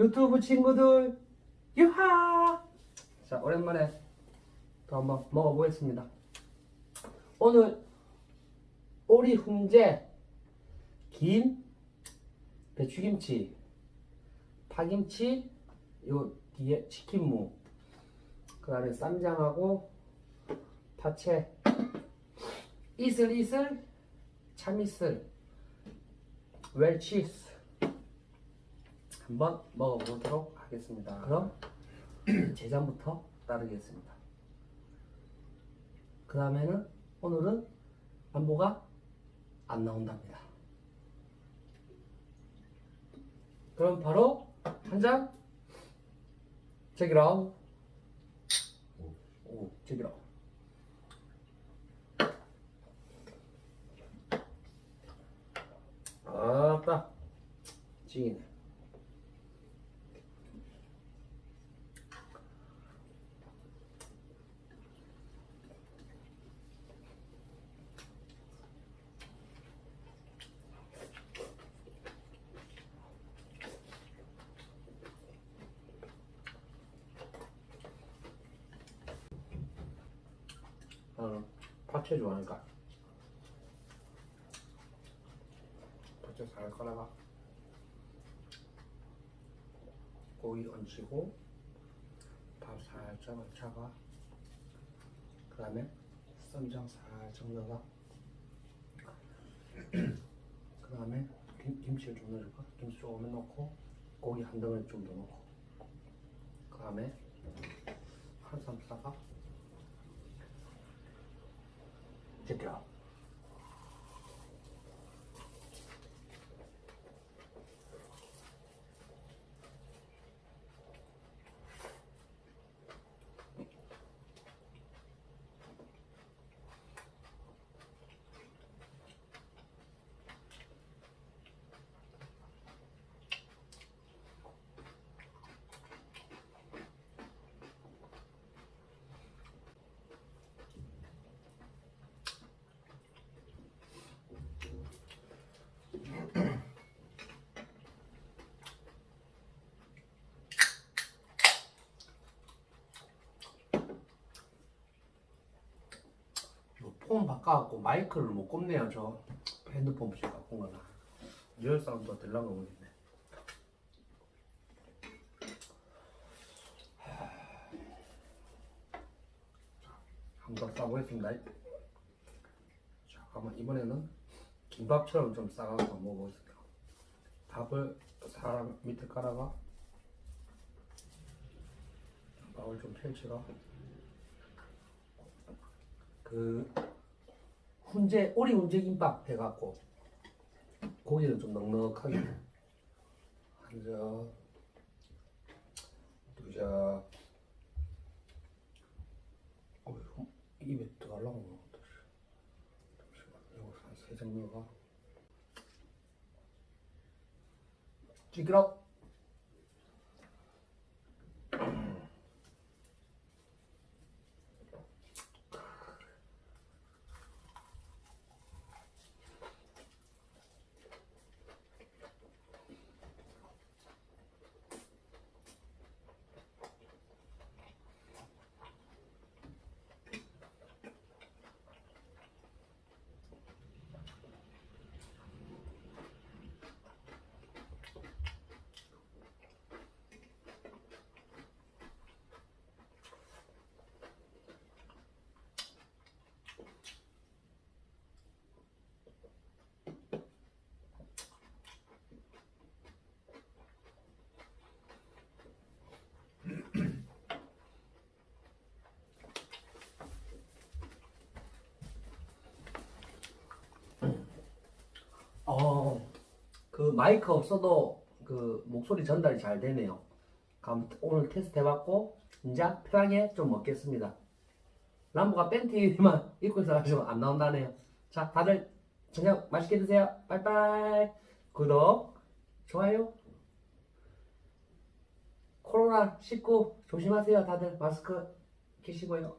유튜브 친구들 유하! 자 오랜만에 또 한번 먹어보겠습니다. 오늘 오리 훈제 김 배추김치 파김치 요 뒤에 치킨무 그 다음에 쌈장하고 파채 이슬이슬 참이슬 웰치스 한번 먹어보도록 하겠습니다. 그럼 제장부터 따르겠습니다. 그 다음에는 오늘은 안보가 안 나온답니다. 그럼 바로 한 잔. Check it out. 오, out. 아따, 찌기네. 나는 파채 좋아하니까. 파채 잘 깔아가 고기 얹히고 밥 살짝 얹혀가 그 다음에 쌈장 살짝 넣어가 그 다음에 김치를 좀 넣어줄까? 김치 조금만 넣고 고기 한 덩어리 좀 더 넣고. 그 다음에 한쌈 싸가 to go. 폰 바꿔갖고 마이크를 못 꼽네요 저 핸드폰 없이 바꾼 거나. 리얼 사운드가 들랑가 모르겠네. 한번 싸보겠습니다. 자 그러면 이번에는 김밥처럼 좀 싸가지고 먹어보겠습니다. 밥을 사람 밑에 깔아가 밥을 좀 펼치가 그 훈제 오리 훈제 김밥 해갖고 고기를 좀 넉넉하게. 한자 두자 어휴 입에 들어가려고 한세 장면가 찌그럽 어, 그 마이크 없어도 그 목소리 전달이 잘 되네요. 그럼 오늘 테스트 해봤고 이제 편하게 좀 먹겠습니다. 람보가 팬티만 입고 있어가지고 안 나온다네요. 자, 다들 저녁 맛있게 드세요. 빠이빠이. 구독, 좋아요. 코로나 19 조심하세요. 다들 마스크 끼시고요.